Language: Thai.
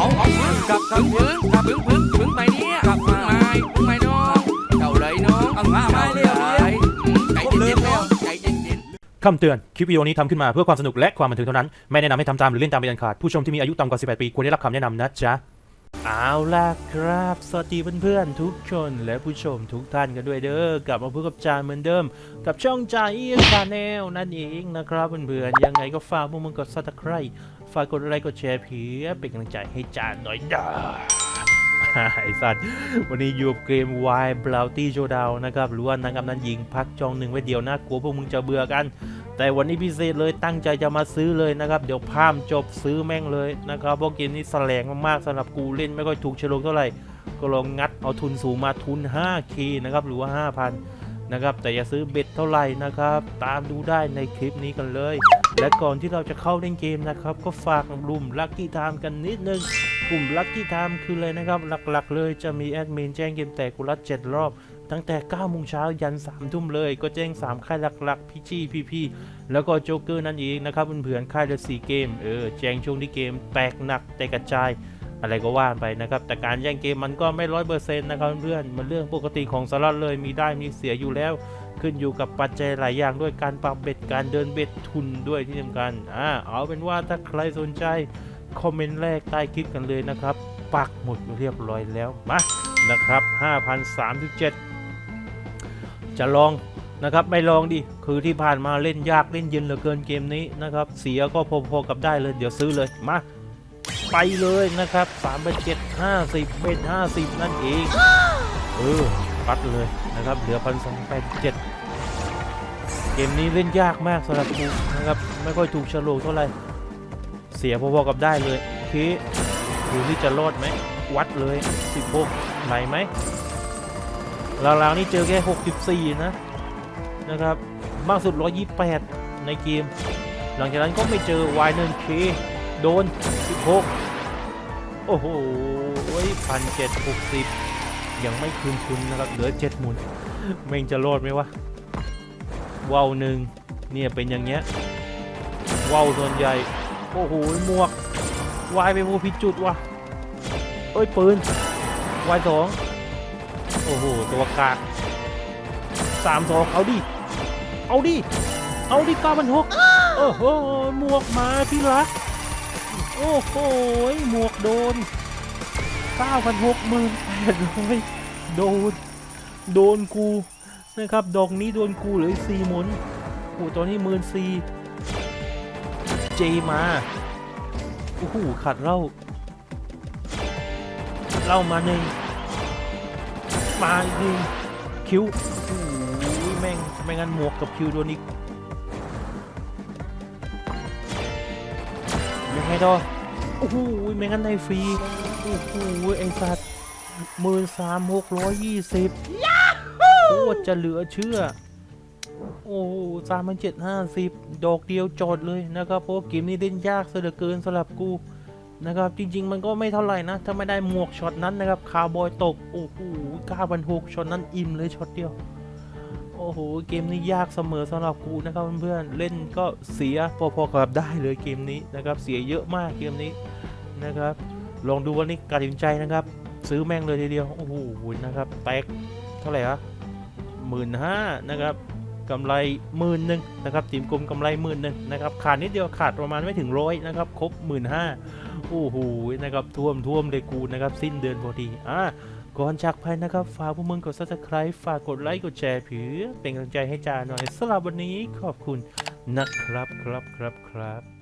เอาเอาพึ่งกับกับพึ่งกับพึ่งพึ่งพึ่งไปเนี่ยกลับพึ่งไม่พึ่งไม่น้องเก่าเลยน้องเอามาไม่เร็วเลยอืมใจเย็นๆแล้วใจเย็นๆคำเตือน คลิปวิดีโอนี้ทำขึ้นมาเพื่อความสนุกและความบันเทิงเท่านั้น ไม่แนะนำให้ทำตามหรือเล่นตามเป็นอันขาด ผู้ชมที่มีอายุต่ำกว่า 18 ปีควรได้รับคำแนะนำนะจ๊ะ เอาล่ะครับ สวัสดีเพื่อนๆทุกคนและผู้ชมทุกท่านกันด้วยเด้อกลับมาพบกับจานเหมือนเดิม กับช่องจานอียงชาแนลนั่นเองนะครับเพื่อนๆยังไงก็ฝากพวกมึงกดซับสไครต์ฝากกดไลค์กดแชร์เพื่อเป็นกำลังใจให้จานหน่อยนะไอ้สัตว์วันนี้อยู่กับเกม Y b l o u t y Showdown นะครับหรือว่านางกำนันหญิงพักจองหนึ่งไว้เดียวนะกลัวพวกมึงจะเบื่อกัน แต่วันนี้พิเศษเลยตั้งใจจะมาซื้อเลยนะครับเดี๋ยวพามจบซื้อแม่งเลยนะครับเพราะเกมนี้แสลงมากๆสำหรับกูเล่นไม่ค่อยถูกฉลกเท่าไหร่ก็ลองงัดเอาทุนสูงมาทุน 5k นะครับหรือว่า 5,000นะครับแต่อย่าซื้อเบ็ดเท่าไหร่นะครับ ตามดูได้ในคลิปนี้กันเลย และก่อนที่เราจะเข้าเล่นเกมนะครับ ก็ฝากกลุ่มลัคกี้ไทม์กันนิดนึงกลุ่มลัคกี้ไทม์คืออะไรนะครับ หลักๆ เลยจะมีแอดมินแจ้งเกมแตกกุละ7รอบ ตั้งแต่9โมงเช้ายัน3ทุ่มเลย ก็แจ้ง 3 ค่ายหลักๆ พี่จี้พี่พี่ๆแล้วก็โจ๊กเกอร์นั่นเองนะครับเพื่อนๆค่ายละ4เกมเออแจ้งช่วงที่เกมแตกหนักแตกกระจายอะไรก็ว่าไปนะครับ แต่การแย่งเกมมันก็ไม่ร้อยเปอร์เซ็นต์นะครับเพื่อนๆมันเรื่องปกติของสล็อตเลยมีได้มีเสียอยู่แล้ว ขึ้นอยู่กับปัจจัยหลายอย่างด้วยการปรับเบ็ดการเดินเบ็ดทุนด้วยที่สำคัญอ่าเอาเป็นว่าถ้าใครสนใจคอมเมนต์แรกใต้คลิปกันเลยนะครับปักหมุดเรียบร้อยแล้วมานะครับ 5,037 จะลองนะครับไม่ลองดิคือที่ผ่านมาเล่นยากเล่นเย็นเหลือเกินเกมนี้นะครับเสียก็พอๆกับได้เลย เดี๋ยวซื้อเลยมาไปเลยนะครับ3เป็น7 50เป็น50 นั่นเองเออปัดเลยนะครับเหลือพันสองแปดเจ็ดเกมนี้เล่นยากมากสำหรับกูนะครับไม่ค่อยถูกฉลกเท่าไหร่เสียพอๆกับได้เลยโอเคดูที่จะรอดไหมวัดเลย16ไหลไหม ลาวๆนี่เจอแค่ 64 นะ นะครับ มากสุด 128 ในเกม หลังจากนั้นก็ไม่เจอ y 1 k โดน 16 โอ้โหพันเจ็ดหกสิบยังไม่คืนทุนนะครับ เหลือเจ็ดหมุนแม่งจะรอดไหมวะว่าวหนึ่งเนี่ยเป็นอย่างเงี้ยว่าวส่วนใหญ่ โอ้โหหมวกวายไปโมผิดจุดว่ะเอ้ยปืนวายสอง โอ้โห ตัวกากสามสองเอาดิ เอาดิ เอาดิเก้าพันหกโอ้โห หมวกมาที่รัก โอ้โห หมวกโดนเก้าพันหกหมื่นแปดร้อยโดน โดนกูนะครับ ดอกนี้โดนกูเหลือสี่หมุนโอ้ตัวนี้หมื่นสี่เจมา โอ้โห ขัดเล่า เล่ามาหนึ่ง มาอีกหนึ่งคิวโอ้โหแม่งไม่งั้นหมวกกับคิวโดนอีกยังไงต่อโอ้โหไม่งั้นได้ฟรีโอ้โหไอสัตว์หมื่นสามหกร้อยยี่สิบโคตรจะเหลือเชื่อ โอ้สามพันเจ็ดห้าสิบดอกเดียวจอดเลยนะครับเพราะว่าเกมนี้เล่นยากเสียเหลือเกินสำหรับกู นะครับ จริง ๆ มันก็ไม่เท่าไหร่นะ ถ้าไม่ได้หมวกช็อตนั้นนะครับคาร์บอยตก โอ้โหก้าพันหกช็อตนั้นอิ่มเลยช็อตเดียว โอ้โห เกมนี้ยากเสมอสำหรับกูนะครับเพื่อนๆเล่นก็เสียพอๆกับได้เลยเกมนี้นะครับ เสียเยอะมากเกมนี้นะครับ ลองดูวันนี้ตัดสินใจนะครับ ซื้อแม่งเลยทีเดียว โอ้โหนะครับแตกเท่าไหร่อะหมื่นห้านะครับ กำไรหมื่นหนึ่งนะครับทีมกลมกำไรหมื่นหนึ่งนะครับขาดนิดเดียวขาดประมาณไม่ถึงร้อยนะครับครบหมื่นห้าโอ้โหนะครับท่วมท่วมเลยกูนะครับสิ้นเดือนพอดีอะก่อนจากไปนะครับ ฝากพวกมึงกด subscribe ฝากกดไลค์กดแชร์เพื่อเป็นกำลังใจให้จาหน่อยสำหรับวันนี้ขอบคุณนะครับครับครับครับ